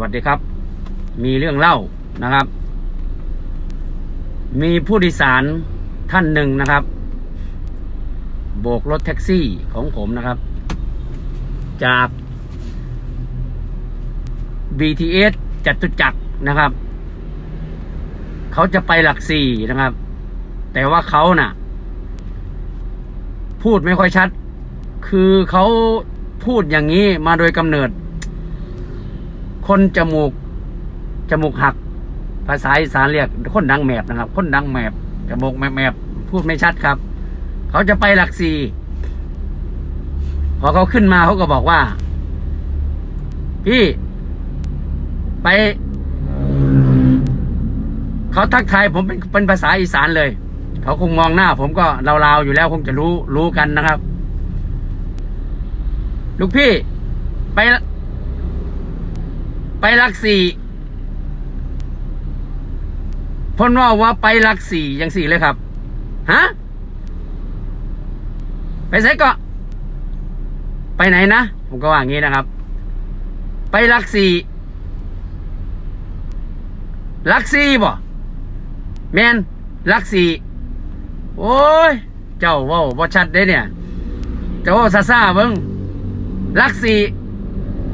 วัสดีครับ มีเรื่องเล่านะครับ มีผู้โดยสารท่านหนึ่งนะครับ โบกรถแท็กซี่ของผมนะครับ จาก BTS จตุจักรนะครับ เขาจะไปหลักสี่นะครับ แต่ว่าเขาน่ะ พูดไม่ค่อยชัด คือเขาพูดอย่างนี้มาโดยกำเนิด คนจมูก จมูกหัก ภาษาอีสานเรียกคนดังแมบนะครับ คนดังแมบจมูกแมบแมบพูดไม่ชัดครับ เขาจะไปหลักสี่พอเขาขึ้นมาเขาก็บอกว่า พี่ ไป เขาทักทายผมเป็นเป็นภาษาอีสานเลย เขาคงมองหน้า ผมก็ลาวๆอยู่แล้วคงจะรู้รู้กันนะครับ ลูกพี่ ไป ไปลักสี่พ่นว่าว่าไปลักสี่ยังสี่เลยครับฮะไปไหนก็ไปไหนนะ ผมก็ว่างี้นะครับ ไปลักสี่ลักสี่บ่แมนลักสี่โอ้ย เจ้าว่าบ่ชัดเด้เนี่ย เจ้าว่าซาซาเบิ้งลักสี่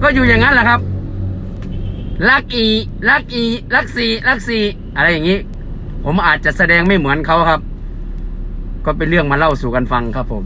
ก็อยู่อย่างนั้นแหละครับ ลักอีลักอีลักสี่ลักสีอะไรอย่างนี้ ผมอาจจะแสดงไม่เหมือนเขาครับ ก็เป็นเรื่องมาเล่าสู่กันฟังครับผม